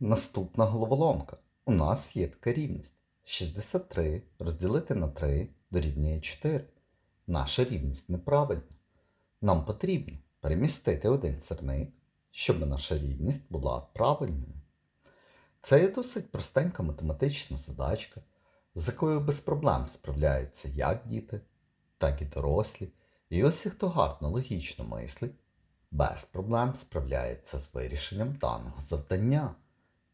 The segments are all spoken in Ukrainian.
Наступна головоломка. У нас є така рівність. 63 розділити на 3 дорівнює 4. Наша рівність неправильна. Нам потрібно перемістити один сирник, щоб наша рівність була правильною. Це є досить простенька математична задачка, з якою без проблем справляються як діти, так і дорослі. І ось і хто гарно логічно мислить, без проблем справляється з вирішенням даного завдання.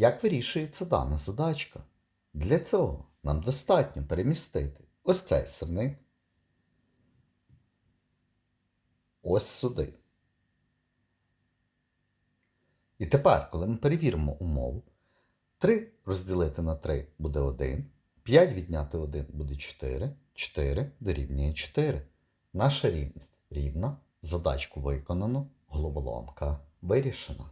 Як вирішується дана задачка? Для цього нам достатньо перемістити ось цей сирник ось сюди. І тепер, коли ми перевіримо умову, 3 розділити на 3 буде 1, 5 відняти 1 буде 4, 4 дорівнює 4. Наша рівність рівна, задачку виконано, головоломка вирішена.